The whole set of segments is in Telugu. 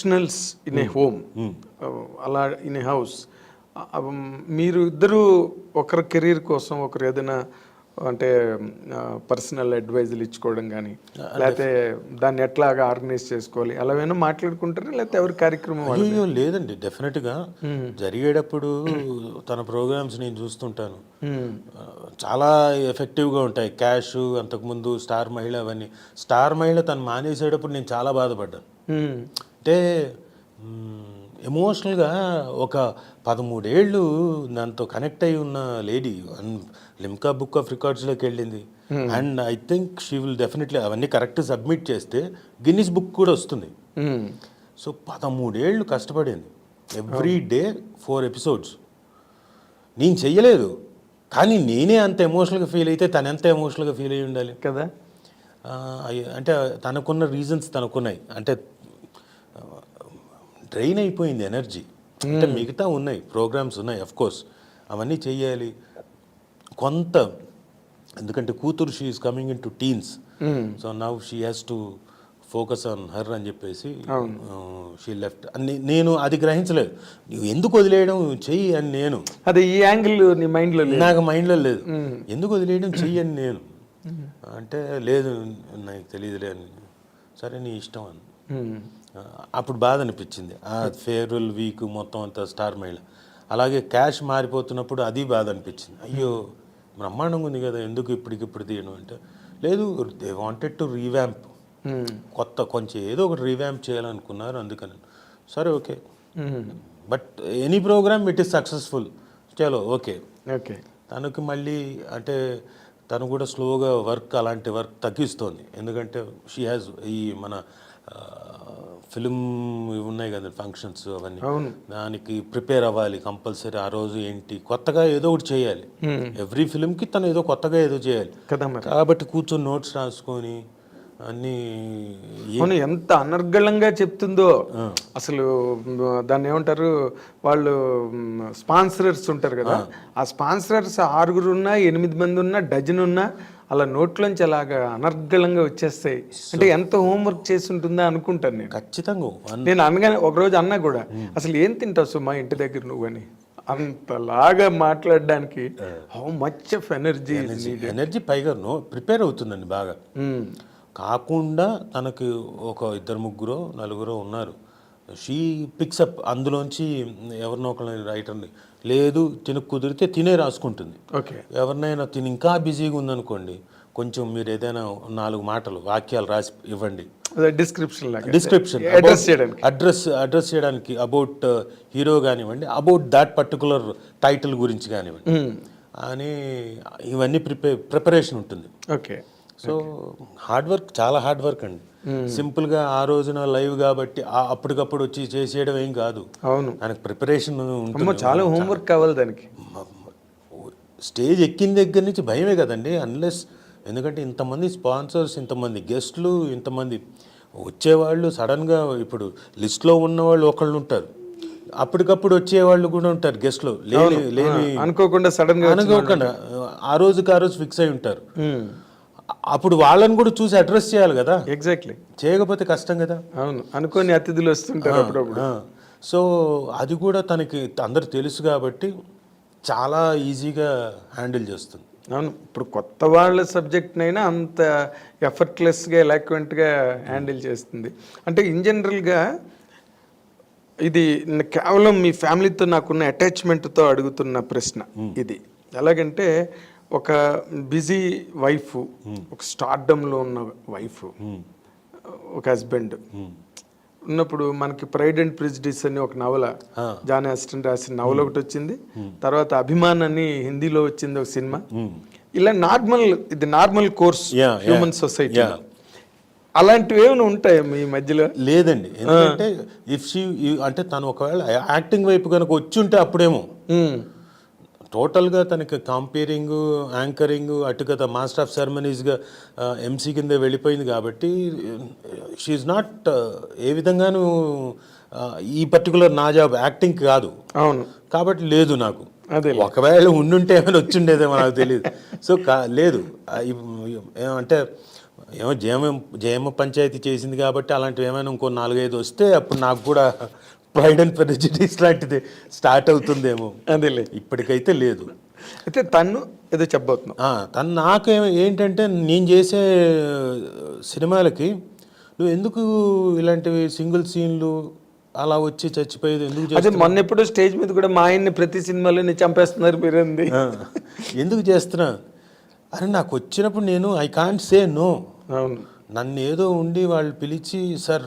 ప్రొఫెషనల్స్ ఇన్ ఏ హోమ్ అలా ఇన్ ఏ హౌస్ మీరు ఇద్దరు ఒకరి కెరీర్ కోసం ఒకరు ఏదైనా అంటే పర్సనల్ అడ్వైజులు ఇచ్చుకోవడం కానీ లేకపోతే దాన్ని ఎట్లాగా ఆర్గనైజ్ చేసుకోవాలి అలా ఏమైనా మాట్లాడుకుంటారా? లేకపోతే ఎవరి కార్యక్రమం లేదండి. డెఫినెట్గా జరిగేటప్పుడు తన ప్రోగ్రామ్స్ నేను చూస్తుంటాను. Hmm. చాలా ఎఫెక్టివ్గా ఉంటాయి. క్యాష్ అంతకుముందు స్టార్ మహిళ అవన్నీ. స్టార్ మహిళ తను మానేసేటప్పుడు నేను చాలా బాధపడ్డాను. Hmm. అంటే ఎమోషనల్గా ఒక పదమూడేళ్ళు దాంతో కనెక్ట్ అయి ఉన్న లేడీ లిమ్కా బుక్ ఆఫ్ రికార్డ్స్లోకి వెళ్ళింది. And I think she will definitely అవన్నీ కరెక్ట్ సబ్మిట్ చేస్తే గిన్నిస్ బుక్ కూడా వస్తుంది. సో పదమూడేళ్ళు కష్టపడింది. Every day four episodes. నేను చెయ్యలేదు. కానీ నేనే అంత ఎమోషనల్గా ఫీల్ అయితే తను ఎంత ఎమోషనల్గా ఫీల్ అయ్యి ఉండాలి? కదా. అంటే తనకున్న రీజన్స్ తనకున్నాయి. అంటే డ్రైన్ అయిపోయింది ఎనర్జీ. అంటే మిగతా ఉన్నాయి ప్రోగ్రామ్స్ ఉన్నాయి అఫ్ కోర్స్ అవన్నీ చెయ్యాలి కొంత ఎందుకంటే కూతురు she is coming in to teens. So now she has to focus on her అని చెప్పేసి షీ లెఫ్ట్ నేను అది గ్రహించలేదు. నువ్వు ఎందుకు వదిలేయడం? చెయ్యి అని నేను. అదే ఈ యాంగిల్ నీ మైండ్లో లేదు. నాకు మైండ్లో లేదు. ఎందుకు వదిలేయడం? చెయ్యని నేను. అంటే లేదు నాకు తెలియదులే అని. సరే నీ ఇష్టం అని. అప్పుడు బాధ అనిపించింది. ఆ ఫేర్వెల్ వీక్ మొత్తం అంతా స్టార్ మహిళ అలాగే క్యాష్ మారిపోతున్నప్పుడు అది బాధ అనిపించింది. అయ్యో బ్రహ్మాండంగా ఉంది కదా ఎందుకు ఇప్పటికిప్పుడు తీయడం అంటే లేదు దే వాంటెడ్ టు రీవ్యాంప్. కొత్త కొంచెం ఏదో ఒకటి రీవ్యాంప్ చేయాలనుకున్నారు అందుకని. సరే okay. But any program it is successful చలో ఓకే. ఓకే. తనకు మళ్ళీ అంటే తను కూడా స్లోగా వర్క్ అలాంటి వర్క్ తగ్గిస్తోంది. ఎందుకంటే షీ హ్యాస్ ఈ మన ఫిలిం ఉన్నాయి కదా ఫంక్షన్స్ అవన్నీ. అవును. దానికి ప్రిపేర్ అవ్వాలి కంపల్సరీ ఆ రోజు ఏంటి కొత్తగా ఏదో ఒకటి చేయాలి. ఎవ్రీ ఫిలింకి తను ఏదో కొత్తగా ఏదో చేయాలి. కాబట్టి కూర్చొని నోట్స్ రాసుకొని అన్నీ అవును ఎంత అనర్గళంగా చెప్తుందో. అసలు దాన్ని ఏమంటారు వాళ్ళు స్పాన్సరర్స్ ఉంటారు కదా. ఆ. స్పాన్సరర్స్ ఆరుగురు ఉన్నా ఎనిమిది మంది ఉన్నా డజన్ ఉన్నా అలా నోట్లోంచి అలాగా అనర్గళంగా వచ్చేస్తాయి. అంటే ఎంత హోంవర్క్ చేసి ఉంటుందా అనుకుంటాను నేను. ఖచ్చితంగా నేను అనగానే ఒకరోజు అన్నా కూడా అసలు ఏం తింటావు సుమా ఇంటి దగ్గర నువ్వు అని. అంతలాగా మాట్లాడడానికి how much of energy energy పైగా నో ప్రిపేర్ అవుతుందండి బాగా. కాకుండా తనకి ఒక ఇద్దరు ముగ్గురు నలుగురు ఉన్నారు. షీ పిక్సప్ అందులోంచి ఎవరినో ఒకరిని రైటర్ని లేదు తినకు కుదిరితే తినే రాసుకుంటుంది. ఓకే. ఎవరినైనా తిని ఇంకా బిజీగా ఉందనుకోండి కొంచెం మీరు ఏదైనా నాలుగు మాటలు వాక్యాలు రాసి ఇవ్వండి. డిస్క్రిప్షన్ డిస్క్రిప్షన్ అడ్రస్ చేయడానికి. అడ్రస్ అడ్రస్ చేయడానికి అబౌట్ హీరో కానివ్వండి అబౌట్ దాట్ పర్టికులర్ టైటిల్ గురించి కానివ్వండి. అని ఇవన్నీ ప్రిపే ప్రిపరేషన్ ఉంటుంది. ఓకే. సో హార్డ్ వర్క్ చాలా హార్డ్ వర్క్ అండి. సింపుల్గా ఆ రోజున లైవ్ కాబట్టి అప్పటికప్పుడు వచ్చి చేసేయడం ఏం కాదు. అవును. దానికి ప్రిపరేషన్ ఉంటుంది. చాలా హోంవర్క్ కావాలి దానికి. స్టేజ్ ఎక్కిన దగ్గర నుంచి భయమే కదండి. అన్లెస్ ఎందుకంటే ఇంతమంది స్పాన్సర్స్ ఇంతమంది గెస్ట్లు ఇంతమంది వచ్చేవాళ్ళు సడన్గా ఇప్పుడు లిస్ట్లో ఉన్న వాళ్ళు ఒకళ్ళు ఉంటారు. అప్పటికప్పుడు వచ్చేవాళ్ళు కూడా ఉంటారు గెస్ట్లు. లేని లేని అనుకోకుండా సడన్గా అనుకోకుండా ఆ రోజుకి ఆ రోజు ఫిక్స్ అయి ఉంటారు. అప్పుడు వాళ్ళని కూడా చూసి అడ్రస్ చేయాలి కదా. ఎగ్జాక్ట్లీ చేయకపోతే కష్టం కదా. అవును. అనుకోని అతిథులు వస్తుంటారు అప్పుడప్పుడు. సో అది కూడా తనకి అందరు తెలుసు కాబట్టి చాలా ఈజీగా హ్యాండిల్ చేస్తుంది. అవును. ఇప్పుడు కొత్త వాళ్ళ సబ్జెక్ట్నైనా అంత ఎఫర్ట్లెస్గా ఎలాక్వెంట్గా హ్యాండిల్ చేస్తుంది. అంటే ఇన్ జనరల్గా ఇది కేవలం మీ ఫ్యామిలీతో నాకున్న అటాచ్మెంట్తో అడుగుతున్న ప్రశ్న ఇది. ఎలాగంటే ఒక బిజీ వైఫ్ ఒక స్టార్డమ్లో ఉన్న వైఫ్ ఒక హస్బెండ్. ఉన్నప్పుడు మనకి ప్రైడ్ అండ్ ప్రిజిడిస్ అని ఒక నవల జాన్ అసిస్టెంట్ రాసిన నవల ఒకటి వచ్చింది. తర్వాత అభిమాన్ అని హిందీలో వచ్చింది ఒక సినిమా. ఇలా నార్మల్ ఇది నార్మల్ కోర్స్. Human society. అలాంటివి ఏమైనా ఉంటాయి మీ మధ్యలో? లేదండి. ఎందుకంటే ఇఫ్ షీ అంటే తను ఒకవేళ యాక్టింగ్ వైపు కనుక వచ్చి ఉంటే అప్పుడేమో. టోటల్గా తనకి కాంపేరింగ్ యాంకరింగ్ అటు కదా మాస్టర్ ఆఫ్ సెరమనీస్గా ఎంసీ కింద వెళ్ళిపోయింది కాబట్టి షీఈ్ నాట్ ఏ విధంగానూ ఈ పర్టికులర్ నా జాబ్ యాక్టింగ్ కాదు. అవును. కాబట్టి లేదు నాకు. అదే. ఒకవేళ ఉండుంటే ఏమైనా వచ్చిండేదేమో నాకు తెలియదు సో కా లేదు. ఏమంటే ఏమో జయమ జయమ పంచాయతీ చేసింది కాబట్టి అలాంటివి ఏమైనా ఇంకో నాలుగైదు వస్తే అప్పుడు నాకు కూడా ప్రైడ్ అండ్ ప్రెజడిస్ లాంటిది స్టార్ట్ అవుతుందేమో. అదేలే. ఇప్పటికైతే లేదు. అయితే తను ఏదో చెప్పబోతున్నావు. ఆ, తను నాకు ఏంటంటే నేను చేసే సినిమాలకి నువ్వు ఎందుకు ఇలాంటివి సింగిల్ సీన్లు అలా వచ్చి చచ్చిపోయేది? ఎందుకు? అదే మొన్న ఎప్పుడో స్టేజ్ మీద కూడా మా ఆయన్ని ప్రతి సినిమాలోనే చంపేస్తున్నారు మీరేంది. ఎందుకు చేస్తున్నా? అరే నాకు వచ్చినప్పుడు నేను ఐ కాంట్ సే నో అవును. నన్ను ఏదో ఉండి వాళ్ళు పిలిచి సార్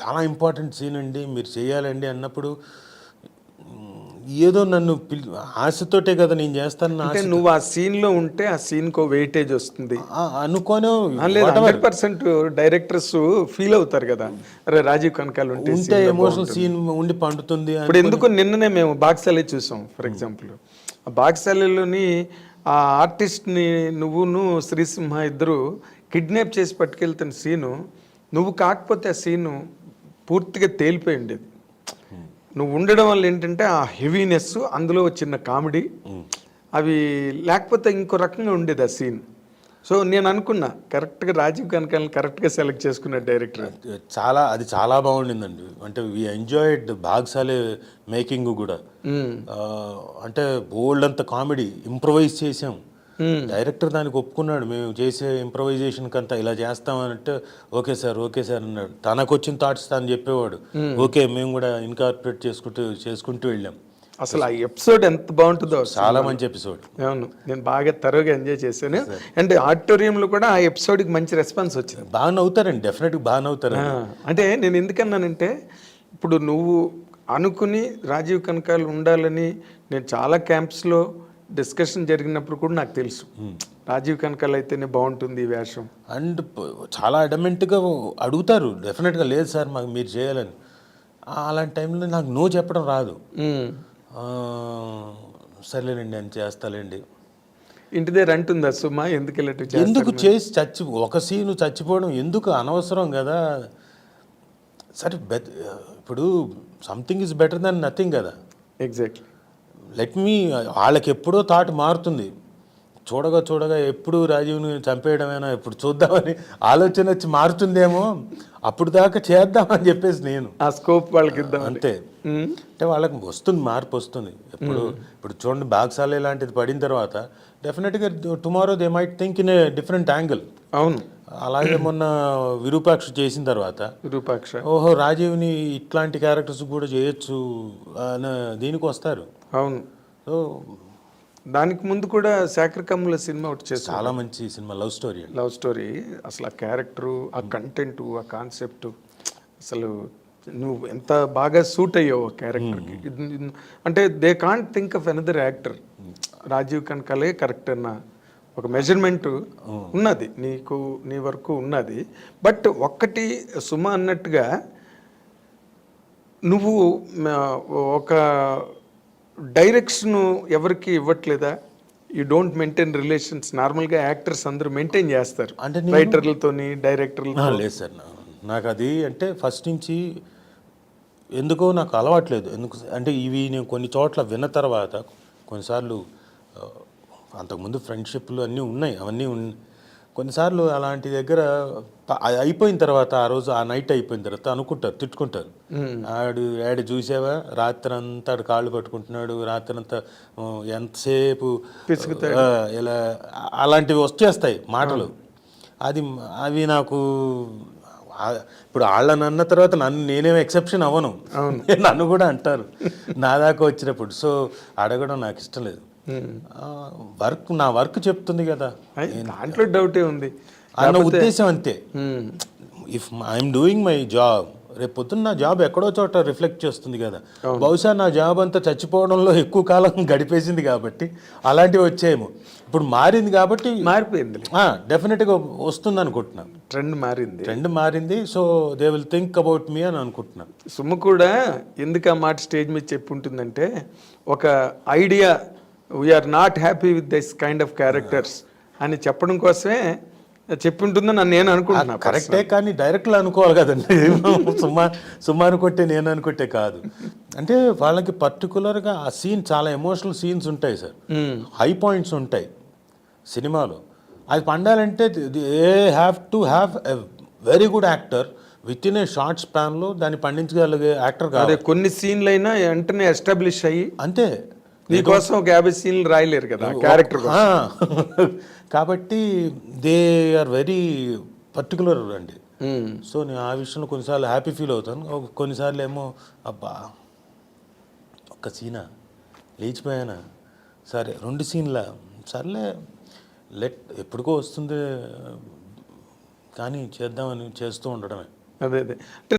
చాలా ఇంపార్టెంట్ సీన్ అండి. మీరు చేయాలండి అన్నప్పుడు ఏదో నన్ను పిలి ఆశతోటే కదా నేను చేస్తాను అంటే నువ్వు ఆ సీన్లో ఉంటే ఆ సీన్ కో వెయిటేజ్ వస్తుంది. అనుకోనే. హండ్రెడ్ పర్సెంట్ డైరెక్టర్స్ ఫీల్ అవుతారు కదా. అరే రాజీవ్ కనకాలు ఉంటే ఉంటే ఎమోషనల్ సీన్ ఉండి పండుతుంది ఇప్పుడు ఎందుకు నిన్ననే మేము బాక్సాలే చూసాం ఫర్ ఎగ్జాంపుల్. ఆ బాక్సాలలోని ఆ ఆర్టిస్ట్ని నువ్వును శ్రీసింహ ఇద్దరు కిడ్నాప్ చేసి పట్టుకెళ్తున్న సీను నువ్వు కాకపోతే ఆ సీను పూర్తిగా తేలిపోయి ఉండేది. నువ్వు ఉండడం వల్ల ఏంటంటే ఆ హెవీనెస్ అందులో చిన్న కామెడీ అవి లేకపోతే ఇంకో రకంగా ఉండేది ఆ సీన్. సో నేను అనుకున్నా కరెక్ట్గా రాజీవ్ కనకాలను కరెక్ట్గా సెలెక్ట్ చేసుకున్న డైరెక్టర్. చాలా అది చాలా బాగుండిందండి. అంటే వి ఎంజాయిడ్ బాగ్సాలే మేకింగ్ కూడా. అంటే బోల్డ్ అంత కామెడీ ఇంప్రవైజ్ చేసాం డైరెక్టర్ దానికి ఒప్పుకున్నాడు. మేము చేసే ఇంప్రవైజేషన్ కంతా ఇలా చేస్తామనంటే ఓకే సార్ ఓకే సార్ అన్నాడు. తనకు వచ్చిన థాట్స్ తను చెప్పేవాడు. ఓకే మేము కూడా ఇన్కార్పొరేట్ చేసుకుంటూ చేసుకుంటూ వెళ్ళాం. అసలు ఆ ఎపిసోడ్ ఎంత బాగుంటుందో. చాలా మంచి ఎపిసోడ్ అవును. నేను బాగా తరువుగా ఎంజాయ్ చేశాను. అండ్ ఆడిటోరియంలో కూడా ఆ ఎపిసోడ్కి మంచి రెస్పాన్స్ వచ్చింది. బాగా నవ్వుతారండి. డెఫినెట్గా బాగా నవ్వుతారు అంటే నేను ఎందుకన్నానంటే ఇప్పుడు నువ్వు అనుకుని రాజీవ్ కనకాలు ఉండాలని నేను చాలా క్యాంప్స్లో డిస్కషన్ జరిగినప్పుడు కూడా నాకు తెలుసు. రాజీవ్ కనకాలు అయితేనే బాగుంటుంది ఈ వేషం. అండ్ చాలా అడమెంట్గా అడుగుతారు. డెఫినెట్గా లేదు సార్ మాకు మీరు చేయాలని. అలాంటి టైంలో నాకు నో చెప్పడం రాదు. ఆ, సర్లేనండి నేను చేస్తాలేండి. ఇంటి దగ్గర అంటుందా సుమా? ఎందుకు వెళ్ళట్టు ఎందుకు చేసి చచ్చి ఒక సీను చచ్చిపోవడం ఎందుకు అనవసరం కదా? సరే ఇప్పుడు something is better than nothing కదా. ఎగ్జాక్ట్లీ లెట్ మీ వాళ్ళకి ఎప్పుడో థాట్ మారుతుంది. చూడగా చూడగా ఎప్పుడు రాజీవ్ని చంపేయడమేనా ఇప్పుడు చూద్దామని ఆలోచన వచ్చి మారుతుందేమో అప్పుడు దాకా చేద్దామని చెప్పేసి నేను. ఆ స్కోప్ వాళ్ళకి ఇద్దాం అంతే. అంటే వాళ్ళకి వస్తుంది మార్పు వస్తుంది. ఎప్పుడు ఇప్పుడు చూడండి బాగ్సాలే లాంటిది పడిన తర్వాత డెఫినెట్గా tomorrow they might think in a different angle అవును. అలాగే మొన్న విరూపాక్ష చేసిన తర్వాత విరూపాక్ష. ఓహో రాజీవ్ని ఇట్లాంటి క్యారెక్టర్స్ కూడా చేయొచ్చు అని దీనికి వస్తారు. అవును. సో దానికి ముందు కూడా శాఖరకమ్ముల సినిమా ఒకటి చేశాను చాలా మంచి cinema love story love story. అసలు ఆ క్యారెక్టరు ఆ కంటెంట్ ఆ కాన్సెప్ట్ అసలు నువ్వు ఎంత బాగా సూట్ అయ్యావు ఆ క్యారెక్టర్కి. అంటే they can't think of another actor. Rajeev కనకాలే correct అన్న ఒక మెజర్మెంట్ ఉన్నది. నీకు నీ వరకు ఉన్నది. బట్ ఒక్కటి సుమ అన్నట్టుగా నువ్వు ఒక డైరెక్షన్ ఎవరికి ఇవ్వట్లేదా? యూ డోంట్ మెయింటైన్ రిలేషన్స్ నార్మల్గా యాక్టర్స్ అందరూ మెయింటైన్ చేస్తారు. అంటే రైటర్లతోని డైరెక్టర్లతో లేదు సార్. నాకు అది అంటే ఫస్ట్ నుంచి ఎందుకో నాకు అలవాట్లేదు. ఎందుకు అంటే ఇవి నేను కొన్ని చోట్ల విన్న తర్వాత కొన్నిసార్లు అంతకుముందు ఫ్రెండ్షిప్లు అన్నీ ఉన్నాయి. అవన్నీ ఉన్ కొన్నిసార్లు అలాంటి దగ్గర అది అయిపోయిన తర్వాత ఆ రోజు ఆ నైట్ అయిపోయిన తర్వాత అనుకుంటారు తిట్టుకుంటారు. ఆడు ఆడు చూసావా? రాత్రి అంతా ఆడు కాళ్ళు పట్టుకుంటున్నాడు రాత్రి అంతా ఎంతసేపు ఇలా అలాంటివి వచ్చేస్తాయి మాటలు. అది అవి నాకు ఇప్పుడు వాళ్ళని అన్న తర్వాత నన్ను నేనేం ఎక్సెప్షన్ అవ్వను. నన్ను కూడా అంటారు. నా దాకా వచ్చినప్పుడు. సో అడగడం నాకు ఇష్టం లేదు. వర్క్ నా వర్క్ చెప్తుంది కదా. దాంట్లో డౌటే ఉంది. అన్న ఉద్దేశం అంతే. If I'm doing my job రేపు పొద్దున్న నా జాబ్ ఎక్కడో చోట రిఫ్లెక్ట్ చేస్తుంది కదా. బహుశా నా జాబ్ అంతా చచ్చిపోవడంలో ఎక్కువ కాలం గడిపేసింది కాబట్టి అలాంటివి వచ్చాయేమో ఇప్పుడు మారింది కాబట్టి మారిపోయింది. డెఫినెట్గా వస్తుంది అనుకుంటున్నాను ట్రెండ్ మారింది. ట్రెండ్ మారింది so they will think about me అని అనుకుంటున్నాను సుమ్ము కూడా ఎందుకు ఆ మాట స్టేజ్ మీద చెప్పి ఉంటుందంటే ఒక idea we're not happy with this kind of characters అని చెప్పడం కోసమే చెప్పి ఉంటుందని నన్ను నేను అనుకుంటున్నా కరెక్టే కానీ డైరెక్ట్లో అనుకోవాలి కదండి. సుమా సుమా అనుకుంటే నేను అనుకుంటే కాదు. అంటే వాళ్ళకి పర్టికులర్గా ఆ సీన్ చాలా ఎమోషనల్ సీన్స్ ఉంటాయి సార్. హై పాయింట్స్ ఉంటాయి సినిమాలో. అది పండాలంటే they have to have a very good actor with in a short స్పాన్లో దాన్ని పండించగలిగే యాక్టర్ కాదు కొన్ని సీన్లు అయినా వెంటనే ఎస్టాబ్లిష్ అయ్యి అంతే. నీకోసం యాభై సీన్లు రాయలేరు కదా క్యారెక్టర్ కాబట్టి దే ఆర్ వెరీ పర్టికులర్ అండి. సో నేను ఆ విషయంలో కొన్నిసార్లు హ్యాపీ ఫీల్ అవుతాను. కొన్నిసార్లు ఏమో అబ్బా ఒక్క సీనా లేచిపోయానా సరే రెండు సీన్ల. సర్లే లెట్ ఎప్పటికో వస్తుంది కానీ చేద్దామని చేస్తూ ఉండడమే. అదే అదే.